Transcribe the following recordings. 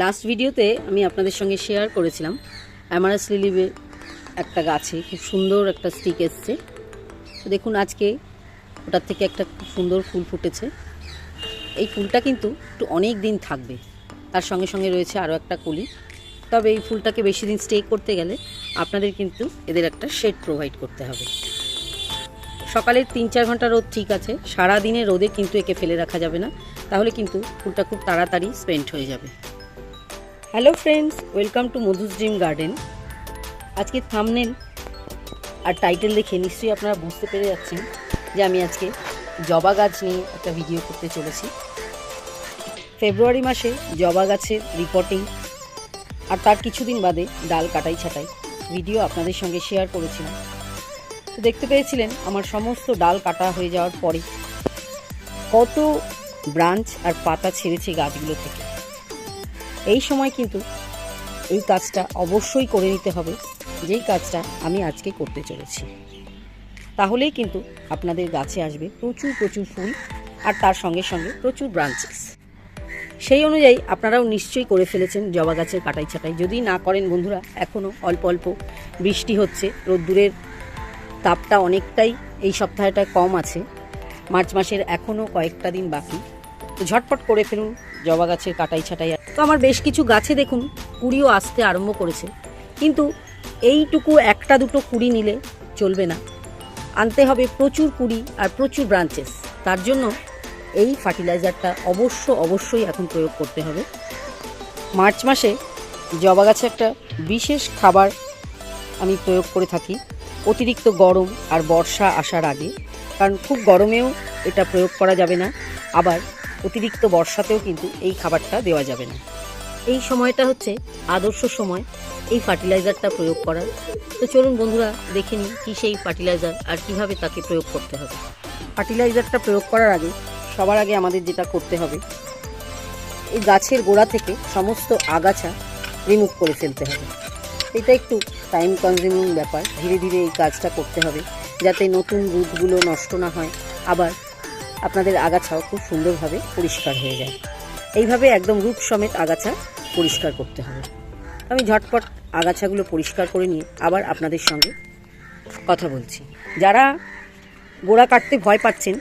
Last ভিডিওতে আমি আপনাদের সঙ্গে শেয়ার করেছিলাম। অ্যামারাস লিলিভের একটা গাছে খুব সুন্দর একটা স্টিক এসছে। তো দেখুন আজকে ওটার থেকে একটা খুব সুন্দর ফুল ফুটেছে। এই ফুলটা কিন্তু একটু অনেক দিন থাকবে। তার সঙ্গে সঙ্গে রয়েছে আরও একটা কুলি। তবে এই ফুলটাকে বেশি দিন স্টে করতে গেলে আপনাদের কিন্তু এদের একটা শেড প্রোভাইড করতে হবে। সকালের তিন চার ঘণ্টা রোদ ঠিক আছে। সারা দিনে রোদে কিন্তু একে ফেলে রাখা যাবে না। তাহলে কিন্তু ফুলটা খুব তাড়াতাড়ি স্পেন্ড হয়ে যাবে। Hello friends, welcome to Madhu's dream garden. আজকে থামনেল আর টাইটেল দেখে নিশ্চয়ই আপনারা বুঝতে পেরে যাচ্ছেন যে আমি আজকে জবা গাছ নিয়ে একটা ভিডিও করতে চলেছি। ফেব্রুয়ারি মাসে জবা গাছের রিপোর্টিং আর তার কিছুদিন বাদে ডাল কাটাই ছাটাই ভিডিও আপনাদের সঙ্গে শেয়ার করেছিলাম। তো দেখতে পেয়েছিলেন আমার সমস্ত ডাল কাটা হয়ে যাওয়ার পরে কত ব্রাঞ্চ আর পাতা ছেড়েছে গাছগুলো থেকে। এই সময় কিন্তু এই কাজটা অবশ্যই করে নিতে হবে, যেই কাজটা আমি আজকে করতে চলেছি। তাহলেই কিন্তু আপনাদের গাছে আসবে প্রচুর প্রচুর ফুল আর তার সঙ্গে সঙ্গে প্রচুর ব্রাঞ্চেস সেই অনুযায়ী আপনারাও নিশ্চয়ই করে ফেলেছেন জবা গাছের কাটাই ছাটাই। যদি না করেন বন্ধুরা এখনও অল্প অল্প বৃষ্টি হচ্ছে, রোদ্দুরের তাপটা অনেকটাই এই সপ্তাহটা কম আছে। মার্চ মাসের এখনও কয়েকটা দিন বাকি। ঝটপট করে ফেলুন জবা গাছের কাটাই ছাটাই। তো আমার বেশ কিছু গাছে দেখুন কুড়িও আসতে আরম্ভ করেছে। কিন্তু এইটুকু একটা দুটো কুড়ি নিলে চলবে না। আনতে হবে প্রচুর কুড়ি আর প্রচুর ব্রাঞ্চেস তার জন্য এই ফার্টিলাইজারটা অবশ্য অবশ্যই এখন প্রয়োগ করতে হবে। মার্চ মাসে জবা গাছে একটা বিশেষ খাবার আমি প্রয়োগ করে থাকি। অতিরিক্ত গরম আর বর্ষা আসার আগে। কারণ খুব গরমেও এটা প্রয়োগ করা যাবে না। আবার অতিরিক্ত বর্ষাতেও কিন্তু এই খাবারটা দেওয়া যাবে না। এই সময়টা হচ্ছে আদর্শ সময়, এই ফার্টিলাইজারটা প্রয়োগ করার। তো চলুন বন্ধুরা, দেখে নিন কী সেই ফার্টিলাইজার আর কীভাবে তাকে প্রয়োগ করতে হবে। ফার্টিলাইজারটা প্রয়োগ করার আগে, সবার আগে আমাদের যেটা করতে হবে, এই গাছের গোড়া থেকে সমস্ত আগাছা রিমুভ করে ফেলতে হবে। এটা একটু টাইম কনজিউমিং ব্যাপার। ধীরে ধীরে এই কাজটা করতে হবে, যাতে নতুন রুটগুলো নষ্ট না হয়। আবার আপনাদের আগাছাও খুব সুন্দরভাবে পরিষ্কার হয়ে যায়। এইভাবে একদম রুট সমেত আগাছা পরিষ্কার করতে হবে। আমি ঝটপট আগাছাগুলো পরিষ্কার করে নিয়ে আবার আপনাদের সঙ্গে কথা বলছি। যারা গোড়া কাটতে ভয় পাচ্ছেন,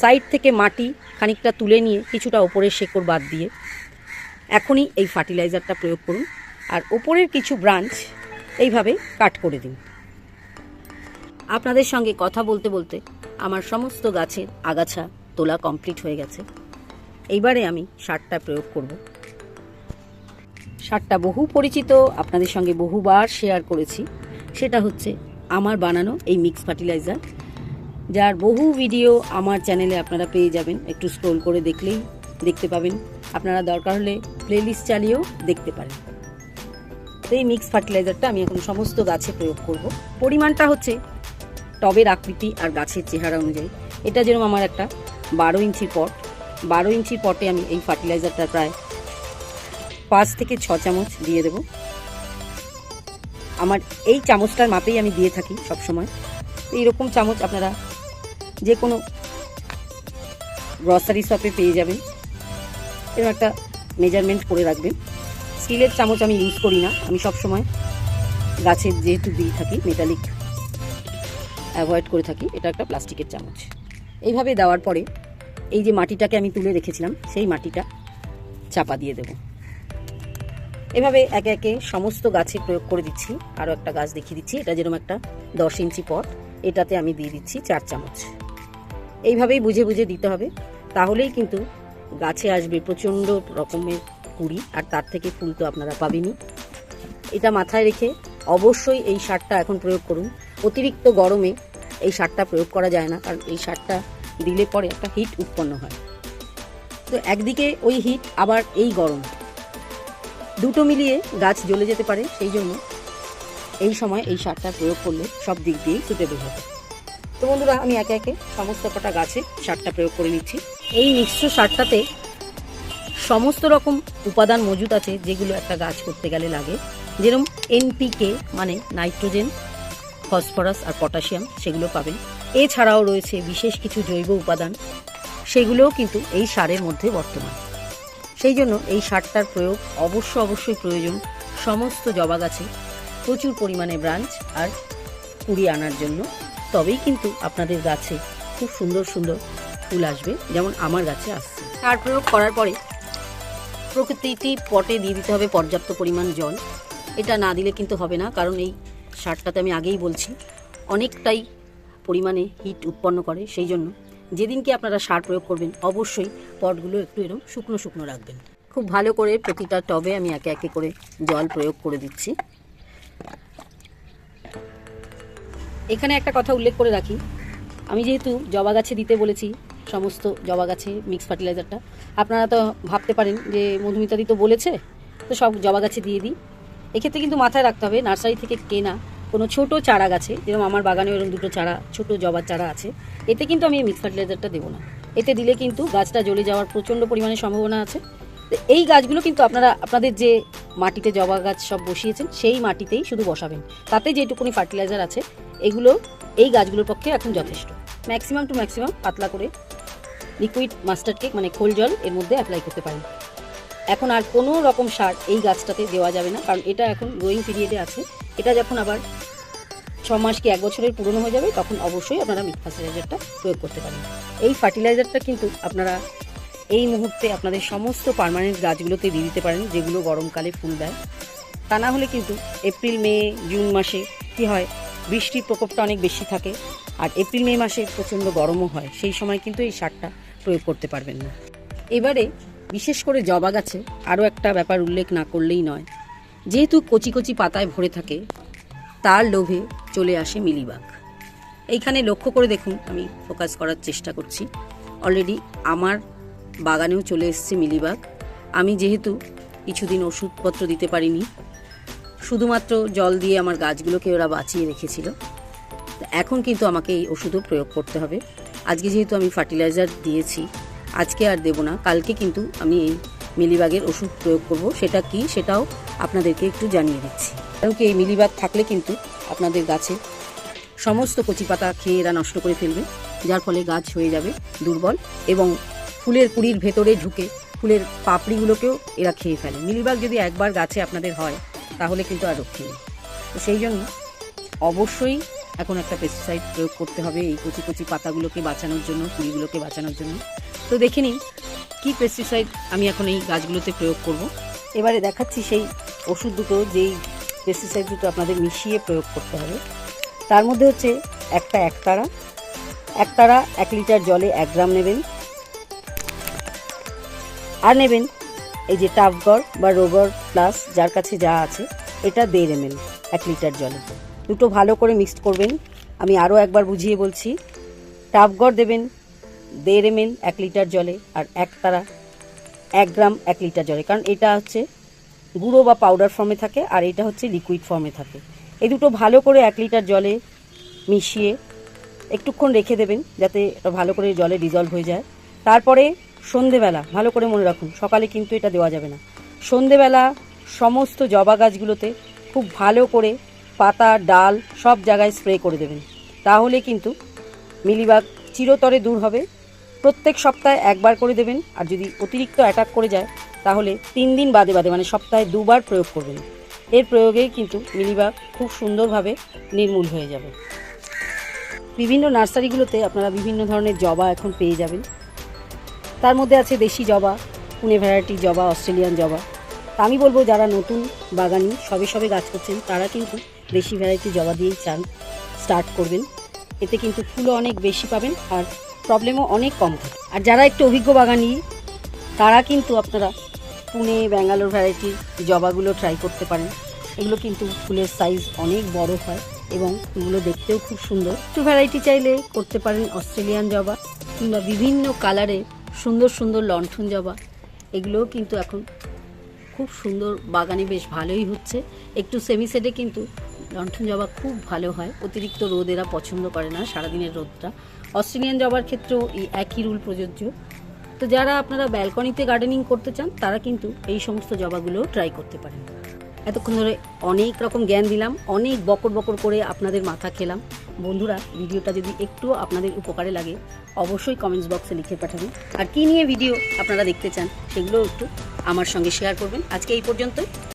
সাইড থেকে মাটি খানিকটা তুলে নিয়ে কিছুটা ওপরের শেকড় বাদ দিয়ে এখনই এই ফার্টিলাইজারটা প্রয়োগ করুন আর ওপরের কিছু ব্রাঞ্চ এইভাবে কাট করে দিন। আপনাদের সঙ্গে কথা বলতে বলতে আমার সমস্ত গাছের আগাছা তোলা কমপ্লিট হয়ে গেছে। এইবারে আমি সারটা প্রয়োগ করব। সারটা বহু পরিচিত, আপনাদের সঙ্গে বহুবার শেয়ার করেছি। সেটা হচ্ছে আমার বানানো এই মিক্স ফার্টিলাইজার যার বহু ভিডিও আমার চ্যানেলে আপনারা পেয়ে যাবেন। একটু স্ক্রোল করে দেখলেই দেখতে পাবেন। আপনারা দরকার হলে প্লেলিস্ট চালিয়েও দেখতে পারেন। তো এই মিক্স ফার্টিলাইজারটা আমি এখন সমস্ত গাছে প্রয়োগ করব। পরিমাণটা হচ্ছে টবের আকৃতি আর গাছের চেহারা অনুযায়ী। এটা যেরকম আমার একটা বারো ইঞ্চির পট, বারো ইঞ্চির পটে আমি এই ফার্টিলাইজারটা প্রায় পাঁচ থেকে ছ চামচ দিয়ে দেব। আমার এই চামচটার মাপেই আমি দিয়ে থাকি সবসময়। তো এইরকম চামচ আপনারা যে কোনো গ্রসারি শপে পেয়ে যাবেন। এরকম একটা মেজারমেন্ট করে রাখবেন। স্টিলের চামচ আমি ইউজ করি না। আমি সবসময় গাছের যেহেতু দিয়ে থাকি মেটালিক অ্যাভয়েড করে থাকি, এটা একটা প্লাস্টিকের চামচ। এইভাবে দেওয়ার পরে এই যে মাটিটাকে আমি তুলে রেখেছিলাম, সেই মাটিটা চাপা দিয়ে দেব। এভাবে একে একে সমস্ত গাছে প্রয়োগ করে দিচ্ছি। আরও একটা গাছ দেখিয়ে দিচ্ছি। এটা যেরকম একটা দশ ইঞ্চি পট, এটাতে আমি দিয়ে দিচ্ছি চার চামচ। এইভাবেই বুঝে বুঝে দিতে হবে। তাহলেই কিন্তু গাছে আসবে প্রচণ্ড রকমের কুড়ি, আর তার থেকে ফুল তো আপনারা পাবেনই। এটা মাথায় রেখে অবশ্যই এই সারটা এখন প্রয়োগ করুন। অতিরিক্ত গরমে এই সারটা প্রয়োগ করা যায় না, কারণ এই সারটা দিলে পরে একটা হিট উৎপন্ন হয়। তো একদিকে ওই হিট, আবার এই গরম। দুটো মিলিয়ে গাছ জ্বলে যেতে পারে, সেই জন্য এই সময় এই সারটা প্রয়োগ করলে সব দিক দিয়েই সুটেবল হবে। তো বন্ধুরা, আমি একে একে সমস্ত কটা গাছে সারটা প্রয়োগ করে নিচ্ছি। এই মিশ্র সারটাতে সমস্ত রকম উপাদান মজুদ আছে, যেগুলো একটা গাছ করতে গেলে লাগে। যেরকম এনপিকে মানে নাইট্রোজেন ফসফরাস আর পটাশিয়াম সেগুলো পাবেন। এছাড়াও রয়েছে বিশেষ কিছু জৈব উপাদান, সেগুলোও কিন্তু এই সারের মধ্যে বর্তমান। সেই জন্য এই সারটার প্রয়োগ অবশ্য অবশ্যই প্রয়োজন সমস্ত জবা গাছে। প্রচুর পরিমাণে ব্রাঞ্চ আর কুড়ি আনার জন্য। তবেই কিন্তু আপনাদের গাছে খুব সুন্দর সুন্দর ফুল আসবে, যেমন আমার গাছে আসছে। সার প্রয়োগ করার পরে প্রকৃতিটি পটে দিয়ে দিতে হবে পর্যাপ্ত পরিমাণ জল। এটা না দিলে কিন্তু হবে না, কারণ এই সারটাতে আমি আগেই বলছি, অনেকটাই পরিমাণে হিট উৎপন্ন করে, সেই জন্য যেদিনকে আপনারা সার প্রয়োগ করবেন, অবশ্যই পটগুলো একটু এরকম শুকনো শুকনো রাখবেন। খুব ভালো করে প্রতিটা টবে আমি একে একে করে জল প্রয়োগ করে দিচ্ছি। এখানে একটা কথা উল্লেখ করে রাখি। আমি যেহেতু জবা গাছে দিতে বলেছি, সমস্ত জবা গাছে মিক্স ফার্টিলাইজারটা আপনারা তো ভাবতে পারেন যে মধুমিতাদি তো বলেছে, তো সব জবা গাছে দিয়ে দিই। এক্ষেত্রে কিন্তু মাথায় রাখতে হবে, নার্সারি থেকে কেনা কোনো ছোট চারা গাছে, যেরকম আমার বাগানে এরকম দুটো চারা, ছোট জবার চারা আছে, এতে কিন্তু আমি মিক্স ফার্টিলাইজারটা দেবো না। এতে দিলে কিন্তু গাছটা জ্বলে যাওয়ার প্রচণ্ড পরিমাণে সম্ভাবনা আছে। এই গাছগুলো কিন্তু আপনারা, আপনাদের যে মাটিতে জবা গাছ সব বসিয়েছেন, সেই মাটিতেই শুধু বসাবেন। তাতে যেটুকুনি ফার্টিলাইজার আছে, এগুলো, এই গাছগুলোর পক্ষে এখন যথেষ্ট। ম্যাক্সিমাম টু ম্যাক্সিমাম পাতলা করে লিকুইড মাস্টার্ড কেক মানে খোল জল এর মধ্যে অ্যাপ্লাই করতে পারেন। এখন আর কোনো রকম সার এই গাছটাতে দেওয়া যাবে না, কারণ এটা এখন গ্রোয়িং পিরিয়ডে আছে। এটা যখন আবার ছ মাস কি এক বছরের পুরনো হয়ে যাবে, তখন অবশ্যই আপনারা মিট ফার্টিলাইজারটা প্রয়োগ করতে পারেন। এই ফার্টিলাইজারটা কিন্তু আপনারা এই মুহূর্তে আপনাদের সমস্ত পার্মানেন্ট গাছগুলোতে দিয়ে দিতে পারেন, যেগুলো গরমকালে ফুল দেয়। তা না হলে কিন্তু এপ্রিল, মে, জুন মাসে কি হয়, বৃষ্টির প্রকোপটা অনেক বেশি থাকে, আর এপ্রিল, মে মাসে প্রচণ্ড গরমও হয়। সেই সময় কিন্তু এই সারটা প্রয়োগ করতে পারবেন না। এবারে বিশেষ করে জবা গাছে আরও একটা ব্যাপার উল্লেখ না করলেই নয়। যেহেতু কচি কচি পাতায় ভরে থাকে, তার লোভে চলে আসে মিলিবাগ। এইখানে লক্ষ্য করে দেখুন, আমি ফোকাস করার চেষ্টা করছি। অলরেডি আমার বাগানেও চলে এসছে মিলিবাগ। আমি যেহেতু কিছুদিন ওষুধপত্র দিতে পারিনি, শুধুমাত্র জল দিয়ে আমার গাছগুলোকে ওরা বাঁচিয়ে রেখেছিল। এখন কিন্তু আমাকে এই ওষুধও প্রয়োগ করতে হবে। আজকে যেহেতু আমি ফার্টিলাইজার দিয়েছি আজকে আর দেবো না। কালকে কিন্তু আমি এই মিলিবাগের ওষুধ প্রয়োগ করব। সেটা কি সেটাও আপনাদেরকে একটু জানিয়ে দিচ্ছি। কারণ কি এই মিলিবাগ থাকলে কিন্তু আপনাদের গাছে সমস্ত কচি পাতা খেয়ে এরা নষ্ট করে ফেলবে, যার ফলে গাছ হয়ে যাবে দুর্বল এবং ফুলের কুড়ির ভেতরে ঢুকে ফুলের পাপড়িগুলোকেও এরা খেয়ে ফেলে। মিলিবাগ যদি একবার গাছে আপনাদের হয়, তাহলে কিন্তু আর রক্ষে নেই। তো সেই জন্য অবশ্যই এখন একটা পেস্টিসাইড প্রয়োগ করতে হবে এই কচি কচি পাতাগুলোকে বাঁচানোর জন্য কুড়িগুলোকে বাঁচানোর জন্য। তো দেখে নিন, কী পেস্টিসাইড আমি এখন এই গাছগুলোতে প্রয়োগ করব। এবারে দেখাচ্ছি সেই ওষুধ দুটো, যেই পেস্টিসাইড দুটো আপনাদের মিশিয়ে প্রয়োগ করতে হবে। তার মধ্যে হচ্ছে একটা একতারা। একতারা এক লিটার জলে এক গ্রাম নেবেন। আর নেবেন এই যে টাফগড় বা রোগর প্লাস যার কাছে যা আছে, এটা দেড় এম এক লিটার জলে। দুটো ভালো করে মিক্সড করবেন। আমি আরও একবার বুঝিয়ে বলছি। টাফগড় দেবেন দেড় এম এক লিটার জলে আর এক তারা এক গ্রাম এক লিটার জলে। কারণ এটা হচ্ছে গুঁড়ো বা পাউডার ফর্মে থাকে আর এটা হচ্ছে লিকুইড ফর্মে থাকে। এই দুটো ভালো করে এক লিটার জলে মিশিয়ে একটুক্ষণ রেখে দেবেন যাতে ভালো করে জলে ডিজলভ হয়ে যায়। তারপরে সন্ধেবেলা, ভালো করে মনে রাখুন, সকালে কিন্তু এটা দেওয়া যাবে না। সন্ধেবেলা সমস্ত জবা গাছগুলোতে খুব ভালো করে পাতা, ডাল সব জায়গায় স্প্রে করে দেবেন। তাহলে কিন্তু মিলিবাগ চিরতরে দূর হবে। প্রত্যেক সপ্তাহে একবার করে দেবেন, আর যদি অতিরিক্ত অ্যাটাক করে যায়, তাহলে তিন দিন বাদে বাদে মানে সপ্তাহে দুবার প্রয়োগ করবেন। এর প্রয়োগেই কিন্তু মিলিবাগ খুব সুন্দরভাবে নির্মূল হয়ে যাবে। বিভিন্ন নার্সারিগুলোতে আপনারা বিভিন্ন ধরনের জবা এখন পেয়ে যাবেন। তার মধ্যে আছে দেশি জবা, পুনে ভ্যারাইটি জবা, অস্ট্রেলিয়ান জবা। আমি বলব যারা নতুন বাগানি সবে সবে গাছ করছেন, তারা কিন্তু দেশি ভ্যারাইটি জবা দিয়েই চান স্টার্ট করবেন। এতে কিন্তু ফুলও অনেক বেশি পাবেন, আর প্রবলেমও অনেক কম। থাকে আর যারা একটু অভিজ্ঞ বাগানি, তারা কিন্তু আপনারা পুনে, ব্যাঙ্গালোর ভ্যারাইটির জবাগুলো ট্রাই করতে পারেন। এগুলো কিন্তু ফুলের সাইজ অনেক বড় হয় এবং ফুলগুলো দেখতেও খুব সুন্দর। একটু ভ্যারাইটি চাইলে করতে পারেন অস্ট্রেলিয়ান জবা কিংবা বিভিন্ন কালারে সুন্দর সুন্দর লণ্ঠন জবা। এগুলোও কিন্তু এখন খুব সুন্দর বাগানে বেশ ভালোই হচ্ছে। একটু সেমি সেটে কিন্তু লণ্ঠন জবা খুব ভালো হয়। অতিরিক্ত রোদ এরা পছন্দ করে না সারাদিনের রোদটা। অস্ট্রেলিয়ান জবার ক্ষেত্রেও এই একই রুল প্রযোজ্য। তো যারা আপনারা ব্যালকনিতে গার্ডেনিং করতে চান, তারা কিন্তু এই সমস্ত জবাগুলো ট্রাই করতে পারেন। এতক্ষণ ধরে অনেক রকম জ্ঞান দিলাম, অনেক বকর বকর করে আপনাদের মাথা খেলাম। বন্ধুরা, ভিডিওটা যদি একটু আপনাদের উপকারে লাগে, অবশ্যই কমেন্টস বক্সে লিখে পাঠাবেন। আর কী নিয়ে ভিডিও আপনারা দেখতে চান সেগুলো একটু আমার সঙ্গে শেয়ার করবেন। আজকে এই পর্যন্তই।